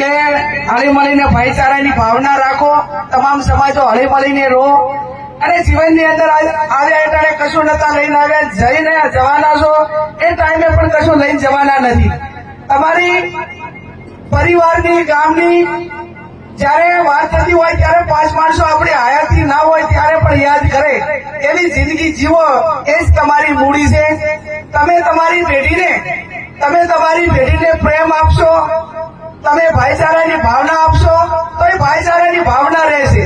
કે હળી મળીને ભાઈચારાની ભાવના રાખો, તમામ સમાજો હળી મળીને રહો. અને જીવનની અંદર આવ્યા એટલે કશું નતા લઈને આવ્યા, જઈને જવાના છો. એ ટાઈમે પણ કશું લઈને જવાના નથી. તમારી પરિવારની, ગામની જ્યારે વાત થતી હોય ત્યારે પાંચ માણસો આપણી હયાતી ના હોય ત્યારે પણ યાદ કરે. એવી જિંદગી જીવો, એ જ તમારી મૂડી છે. તમે તમારી પેઢીને તમે તમારી પેઢીને પ્રેમ આપશો. તમે ભાઈચારાની ભાવના આપશો, તો એ ભાઈચારાની ભાવના રહેશે.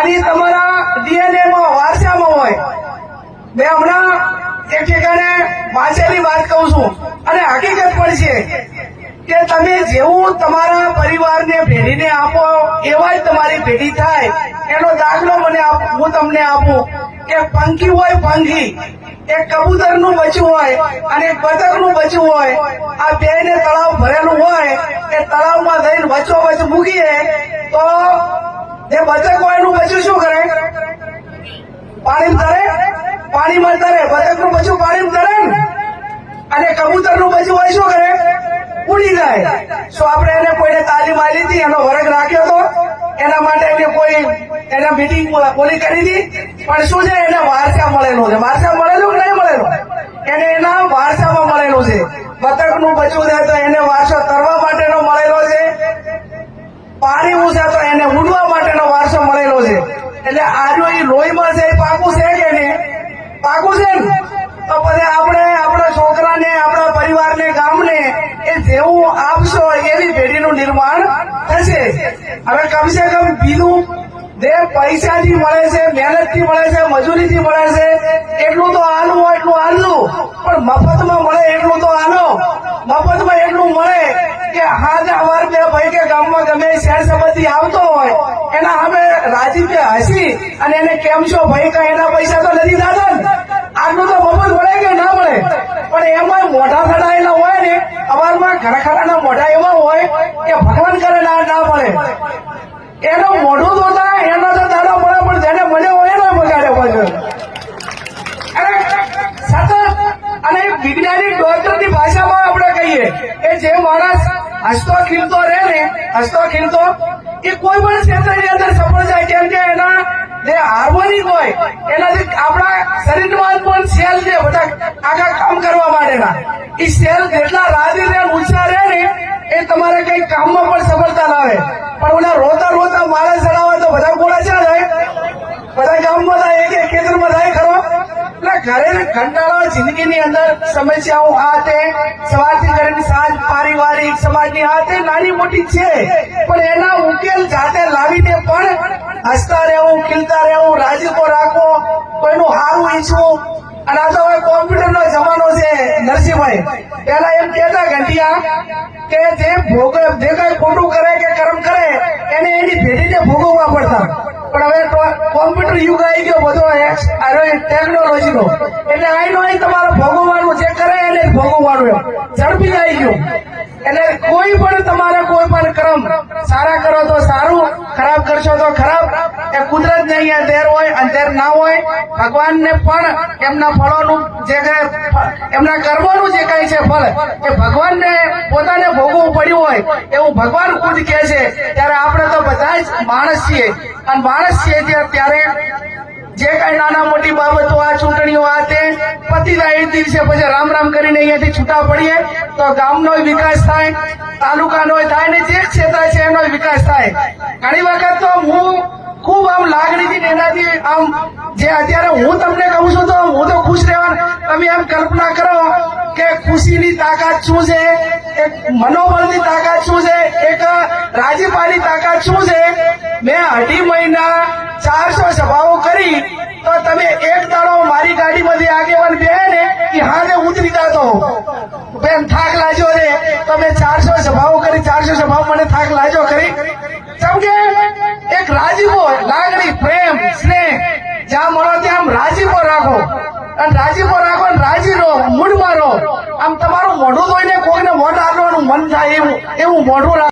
અને તમારા ડીએનએ માં વારસામાં હોય. મેં હમણાં એક ઠેકાણે વાંચેલી વાત કહું છું. અને હકીકત પણ છે કે તમે જેવું તમારા પરિવારને પેઢીને આપો, એવા જ તમારી પેઢી થાય. એનો દાખલો મને હું તમને આપું કે પંખી હોય પંખી. એક કબૂતરનું બચ્યું હોય અને એક બતકનું બચ્યું હોય, આ બે ને તળાવ ભરેલું હોય, એ તળાવમાં જઈને વચ્ચો વચ્ચ મૂકીએ, તો જે બતક હોય એનું બચ્યું શું કરે? પાણી તરે? પાણીમાં તરે. બતકનું બચ્યું પાણી તરે ને? અને કબૂતરનું બચ્યું હોય શું કરે? ઉડી જાય. શું આપણે એને કોઈને તાલીમ આપી હતી, એનો વર્ગ રાખ્યો હતો. એના માટે એને કોઈ, એને મીટિંગ પૂરી કરી હતી. પણ શું છે? એને વારસા મળેલું છે. વારસા મળેલું એને એના વારસામાં મળેલું છે. બતકનું બચવું છે તો એને વારસો તરવા માટેનો મળેલો છે. પાણી ઊંચા તો એને ઉડવા માટેનો વારસો મળેલો છે. એટલે આજો એ લોહીમાં છે, એ પાકું છે કે ને પાકું છે ને? તો પછી આપણે આપણા છોકરાને, આપણા પરિવારને, ગામને એ જેવું આપશો એવી પેઢીનું નિર્માણ થશે. હવે કમસે કમ બીજું જે પૈસાથી મળે છે, મહેનતથી મળે છે, મજૂરીથી મળે છે, એટલું તો આનું એટલું આનું પણ મફતમાં મળે એટલું તો આનો મફતમાં એટલું મળે કે હાજર અવાર બે ભાઈ કે ગામમાં ગમે શહેર સંબંધી આવતો હોય, એના અમે રાજીપે હસી અને એને કેમ છો ભાઈ, કઈ એના પૈસા તો નથી ને? આટલું તો મફત મળે કે ના મળે? પણ એમાં મોઢા ફટાયેલા હોય ને, અવારમાં ખરાના મોઢા એવા હોય કે ભગવાન કરે ના ના મળે એનો મોઢું તો દાડો પડે પણ જેને મળ્યો હોય એનો અને વિજ્ઞાનિક ડોક્ટરની ભાષામાં આપણે કહીએ કે જે માણસ હસતો ખીલતો રહે ને હસતો ખીલતો એ કોઈ પણ ક્ષેત્રની અંદર સફળ જાય કેમ કે એના જે હાર્મોનિક હોય એનાથી આપણા શરીરમાં પણ સેલ છે બધા આખા કામ કરવા માટેના એ સેલ જેટલા રાજી રહે ઉત્સાહ રહે ને એ તમારે કઈ કામમાં પણ સફળતા લાવે પણ ઓલા રોતા રોતા માણસ ચડાવે તો બધા ગોળા ચા જાય બધા ગામમાં થાય કે ખેતરમાં થાય ખરો. એટલે ઘરે કંટાળો જિંદગીની અંદર સમસ્યાઓ આ તે, સવારથી કરીને સાંજ પારિવારિક સમાજની આ તે નાની મોટી છે. પણ એના ઉકેલ જાતે લાવીને પણ હસતા રહેવું, ખીલતા રહેવું રાજીપો રાખવો, કોઈનું હારું ઈચ્છવું. અને આ તો હવે કોમ્પ્યુટર નો જમાનો છે, નરસિંહભાઈ. પેલા એમ કેતા ઘંટિયા કે જે ભોગ જે કઈ ખોટું કરે કે કર્મ કરે એને એની પેઢીને ભોગવવા પડતા પણ હવે તો કોમ્પ્યુટર યુગ આવી ગયો બધો ટેકનોલોજી નો. એટલે આઈનો અહીં તમારો ભોગવવાનું જે કરે એને ભોગવવાનું એમ. ઝડપી આવી ગયું. એટલે કોઈ પણ તમારે કોઈ પણ કર્મ સારા કરો તો સારું, ખરાબ કરશો તો ખરાબ. એ કુદરત ને અહીંયા દેર હોય, અંધેર ના હોય, ભગવાનને પણ એમના ફળોનું જે એમના કર્મોનું જે કઈ છે ફળ, એ ભગવાનને પોતાને ભોગવવું પડ્યું હોય એવું ભગવાન ખુદ કહે છે, ત્યારે આપણે તો બધા જ માણસ છીએ. અને માણસ છીએ ત્યારે જે કઈ નાના મોટી બાબતો આ ચૂંટણીઓ આ તે પતિ જાય દિવસે પછી રામ રામ કરીને અહીંયાથી છૂટા પડીએ, તો ગામનો વિકાસ થાય, તાલુકાનો થાય ને જે ક્ષેત્ર છે એનો વિકાસ થાય. ઘણી વખત તો હું ખૂબ આમ લાગણીથી ને એનાથી આમ જે અત્યારે હું તમને કહું છું તો હું તો ખુશ રહેવાનું. તમે એમ કલ્પના કરો કે ખુશીની તાકાત શું છે? એક મનોબળની તાકાત શું છે? એક રાજીપાની તાકાત શું છે? મેં અઢી મહિના ચારસો સભાઓ કરી, તો તમે એક દાડો મારી ગાડીમાંથી આગેવાન બે ને કે હાને ઉતરી જતો બેન, થાક લાજો રે. તમે ચારસો સભાઓ કરી, ચારસો સભાઓ મને થાક લાજો કરી કે એક રાજીપો લાગણી, પ્રેમ, સ્નેહ, જ્યાં મળો ત્યાં રાજીપો રાખો. અને રાજીપો રાખો ને રાજી રહો, મૂડમાં રહો. આમ તમારું મોઢું જોઈને કોઈને મોઢ આપવાનું મન થાય એવું એવું મોઢું રાખો.